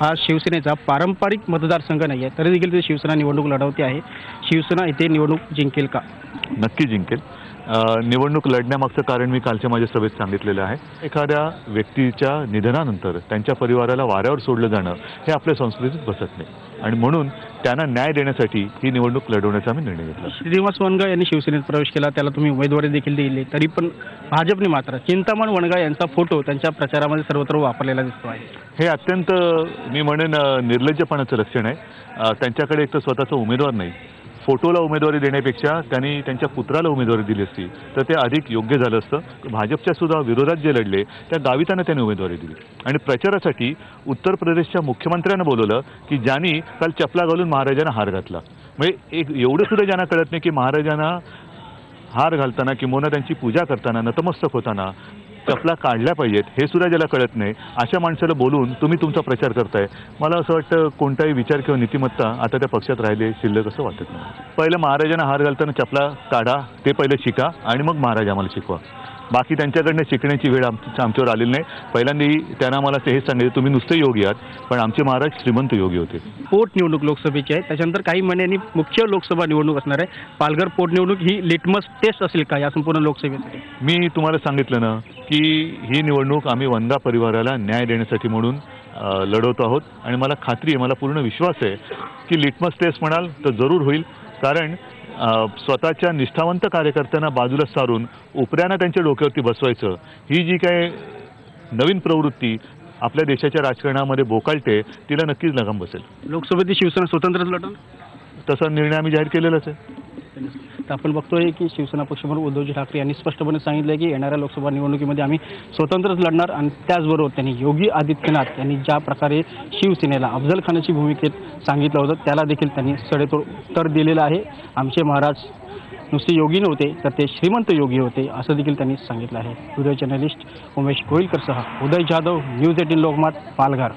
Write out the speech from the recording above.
हा शिवसेनेचा पारंपरिक मतदारसंघ नाही आहे तरी देखील ते शिवसेना निवडणूक लढवते आहे. शिवसेना इथे निवडणूक जिंकेल का? नक्की जिंकेल. निवडणूक लढण्यामागचं कारण मी कालच्या माझ्या सभेत सांगितलेलं आहे. एखाद्या व्यक्तीच्या निधनानंतर त्यांच्या परिवाराला वाऱ्यावर सोडलं जाणं हे आपल्या संस्कृतीत बसत नाही. आणि म्हणून त्यांना न्याय देण्यासाठी ही निवडणूक लढवण्याचा आम्ही निर्णय घेतला. श्रीनिवास वनगा यांनी शिवसेनेत प्रवेश केला त्याला तुम्ही उमेदवारी देखील दिली. तरी पण भाजपने मात्र चिंतामण वनगा यांचा फोटो त्यांच्या प्रचारामध्ये सर्वत्र वापरलेला दिसतो आहे. हे अत्यंत मी म्हणेन निर्लज्जपणाचं लक्षण आहे. त्यांच्याकडे एक तर स्वतःचा उमेदवार नाही फोटोला उमेदवारी देण्यापेक्षा त्यांनी त्यांच्या पुत्राला उमेदवारी दिली असती तर ते अधिक योग्य झालं असतं. भाजपच्या सुद्धा विरोधात जे लढले त्या गावितांना त्यांनी उमेदवारी दिली. आणि प्रचारासाठी उत्तर प्रदेशच्या मुख्यमंत्र्यांना बोलवलं की ज्यांनी काल चपला घालून महाराजांना हार घातला. म्हणजे एक एवढं सुद्धा ज्यांना कळत नाही की महाराजांना हार घालताना किंवा त्यांची पूजा करताना नतमस्तक होताना चपला काढल्या पाहिजेत हे सुद्धा ज्याला कळत नाही. अशा माणसाला बोलून तुम्ही तुमचा प्रचार करताय. मला असं वाटतं कोणताही विचार किंवा नीतिमत्ता आता त्या पक्षात राहिले शिल्लक असं वाटत नाही. पहिलं महाराजांना हार घालताना चपला काढा ते पहिलं शिका आणि मग महाराज आम्हाला शिकवा. बाकी त्यांच्याकडनं शिकण्याची वेळ आम आमच्यावर आलेली नाही. पहिल्यांदा त्यांना मला ते हेच सांगितलं तुम्ही नुसते योगी आहात पण आमचे महाराज श्रीमंत योगी होते. पोटनिवडणूक लोकसभेची आहे. त्याच्यानंतर काही महिन्यांनी मुख्य लोकसभा निवडणूक असणार आहे. पालघर पोटनिवडणूक ही लिटमस टेस्ट असेल का या संपूर्ण लोकसभेसाठी? मी तुम्हाला सांगितलं ना की ही निवडणूक आम्ही वंदा परिवाराला न्याय देण्यासाठी म्हणून लढवतो आहोत. आणि मला खात्री आहे मला पूर्ण विश्वास आहे की लिटमस टेस्ट म्हणाल तर जरूर होईल. कारण स्वतःच्या निष्ठावंत कार्यकर्त्यांना बाजूला सारून उपऱ्यांना त्यांच्या डोक्यावरती बसवायचं ही जी काय नवीन प्रवृत्ती आपल्या देशाच्या राजकारणामध्ये बोकाळते तिला नक्कीच लगाम बसेल. लोकसभेत शिवसेना स्वतंत्रच लढल तसा निर्णय आम्ही जाहीर केलेलाच आहे. तर आपण बघतोय की शिवसेना पक्षप्रमुख उद्धवजी ठाकरे यांनी स्पष्टपणे सांगितलं की येणाऱ्या लोकसभा निवडणुकीमध्ये आम्ही स्वतंत्रच लढणार आणि त्याचबरोबर त्यांनी योगी आदित्यनाथ यांनी ज्या प्रकारे शिवसेनेला अफजल खानाची भूमिकेत सांगितलं होतं त्याला देखील त्यांनी सडेतोड उत्तर दिलेलं आहे. आमचे महाराज नुसते योगी नव्हते तर ते श्रीमंत योगी होते असं देखील त्यांनी सांगितलं आहे. व्हिडिओ जर्नलिस्ट उमेश गोईलकरसह उदय जाधव न्यूज एटीन लोकमत पालघर.